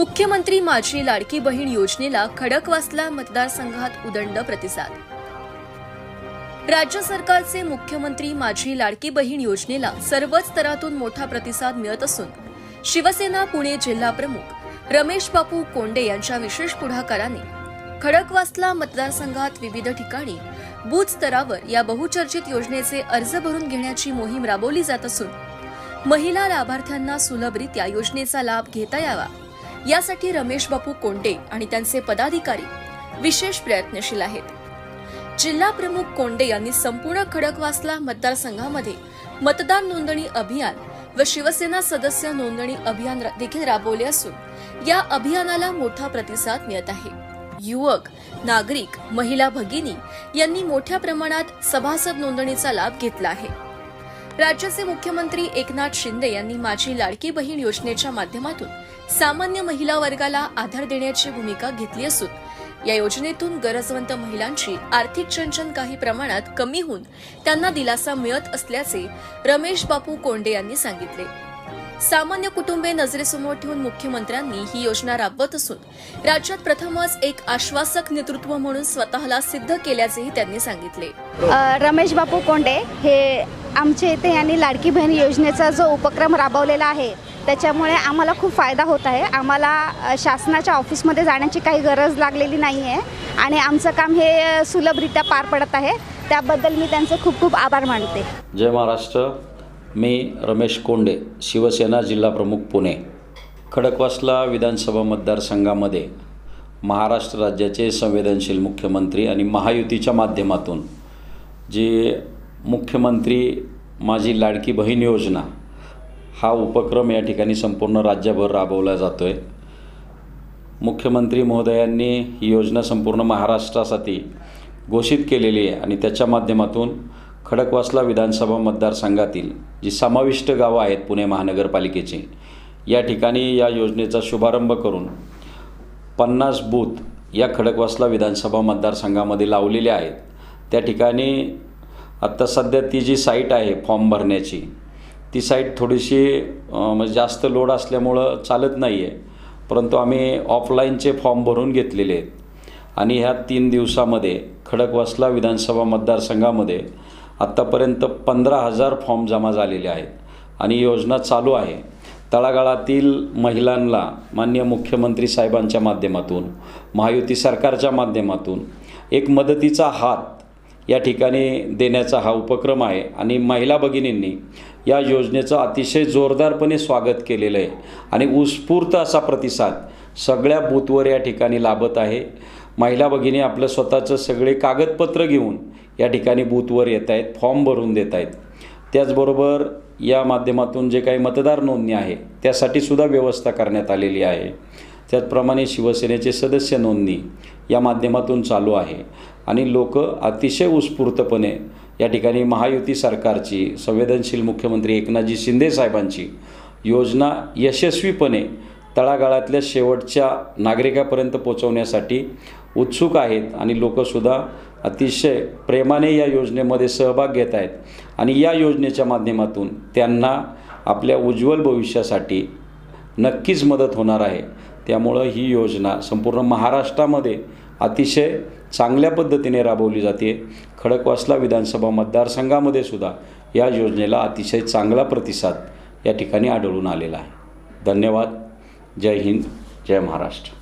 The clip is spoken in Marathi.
मुख्यमंत्री माझी लाडकी बहीण योजनेला खडकवासला मतदारसंघात उदंड प्रतिसाद. राज्य सरकारचे मुख्यमंत्री माझी लाडकी बहीण योजनेला सर्वच स्तरातून मोठा प्रतिसाद मिळत असून शिवसेना पुणे जिल्हा प्रमुख रमेश बापू कोंडे यांच्या विशेष पुढाकाराने खडकवासला मतदारसंघात विविध ठिकाणी बूथ स्तरावर या बहुचर्चित योजनेचे अर्ज भरून घेण्याची मोहीम राबवली जात असून महिला लाभार्थ्यांना सुलभरित्या योजनेचा लाभ घेता यावा. यासाठी रमेश बापू कोंडे आणि त्यांचे पदाधिकारी विशेष प्रयत्नशील आहेत. जिल्हा प्रमुख कोंडे यांनी संपूर्ण खडकवासला मतदारसंघामध्ये मतदार नोंदणी अभियान व शिवसेना सदस्य नोंदणी अभियान देखील राबवले असून या अभियानाला मोठा प्रतिसाद मिळत आहे. युवक नागरिक महिला भगिनी यांनी मोठ्या प्रमाणात सभासद नोंदणीचा लाभ घेतला आहे. राज्याचे मुख्यमंत्री एकनाथ शिंदे यांनी माझी लाडकी बहीण योजनेच्या माध्यमातून सामान्य महिला वर्गाला आधार देण्याची भूमिका घेतली असून या योजनेतून गरजवंत महिलांची आर्थिक चंचन काही प्रमाणात कमी होऊन त्यांना दिलासा मिळत असल्याचे रमेश बापू कोंडे यांनी सांगितले. सामान्य कुटुंबे नजरेसमोर ठेवून मुख्यमंत्र्यांनी ही योजना राबवत असून राज्यात प्रथमच एक आश्वासक नेतृत्व म्हणून स्वतःला सिद्ध केल्याचेही त्यांनी सांगितले. रमेश बापू कोंडे हे आमच्या इथे यांनी लाडकी बहीण योजनेचा जो उपक्रम राबवलेला आहे त्याच्यामुळे आम्हाला खूप फायदा होत आहे. आम्हाला शासनाच्या ऑफिसमध्ये जाण्याची काही गरज लागलेली नाही आहे आणि आमचं काम हे सुलभरित्या पार पडत आहे. त्याबद्दल मी त्यांचे खूप खूप आभार मानते. जय महाराष्ट्र. मी रमेश कोंडे शिवसेना जिल्हाप्रमुख पुणे. खडकवासला विधानसभा मतदारसंघामध्ये महाराष्ट्र राज्याचे संवेदनशील मुख्यमंत्री आणि महायुतीच्या माध्यमातून जी मुख्यमंत्री माझी लाडकी बहीण योजना हा उपक्रम या ठिकाणी संपूर्ण राज्यभर राबवला जातो आहे मुख्यमंत्री महोदयांनी ही योजना संपूर्ण महाराष्ट्रासाठी घोषित केलेली आहे आणि त्याच्या माध्यमातून खडकवासला विधानसभा मतदारसंघातील जी समाविष्ट गावं आहेत पुणे महानगरपालिकेची या ठिकाणी या योजनेचा शुभारंभ करून पन्नास बूथ या खडकवासला विधानसभा मतदारसंघामध्ये लावलेल्या आहेत. त्या ठिकाणी आत्ता सध्या ती जी साईट आहे फॉर्म भरण्याची ती साईट थोडीशी म्हणजे जास्त लोड असल्यामुळं चालत नाही आहे परंतु आम्ही ऑफलाईनचे फॉर्म भरून घेतलेले आहेत. आणि ह्या तीन दिवसामध्ये खडकवासला विधानसभा मतदारसंघामध्ये आत्तापर्यंत पंधरा हजार फॉर्म जमा झालेले आहेत. आणि योजना चालू आहे. तळागाळातील महिलांना मान्य मुख्यमंत्री साहेबांच्या माध्यमातून महायुती सरकारच्या माध्यमातून एक मदतीचा हात या ठिकाणी देण्याचा हा उपक्रम आहे. आणि महिला भगिनींनी या योजनेचं अतिशय जोरदारपणे स्वागत केलेलं आहे. आणि उत्स्फूर्त असा प्रतिसाद सगळ्या बूथवर या ठिकाणी लाभत आहे. महिला भगिनी आपलं स्वतःचं सगळे कागदपत्र घेऊन या ठिकाणी बूथवर येत आहेत फॉर्म भरून देत आहेत. त्याचबरोबर या माध्यमातून जे काही मतदार नोंदणी आहे त्यासाठी सुद्धा व्यवस्था करण्यात आलेली आहे. त्याचप्रमाणे शिवसेनेचे सदस्य नोंदणी या माध्यमातून चालू आहे. आणि लोक अतिशय उत्स्फूर्तपणे या ठिकाणी महायुती सरकारची संवेदनशील मुख्यमंत्री एकनाथजी शिंदे साहेबांची योजना यशस्वीपणे तळागाळातल्या शेवटच्या नागरिकापर्यंत पोचवण्यासाठी उत्सुक आहेत. आणि लोकसुद्धा अतिशय प्रेमाने या योजनेमध्ये सहभाग घेत आहेत. आणि या योजनेच्या माध्यमातून त्यांना आपल्या उज्ज्वल भविष्यासाठी नक्कीच मदत होणार आहे. त्यामुळं ही योजना संपूर्ण महाराष्ट्रामध्ये अतिशय चांगल्या पद्धतीने राबवली जाते. खडकवासला विधानसभा मतदारसंघामध्ये सुद्धा या योजनेला अतिशय चांगला प्रतिसाद या ठिकाणी आढळून आलेला आहे. धन्यवाद. जय हिंद. जय महाराष्ट्र.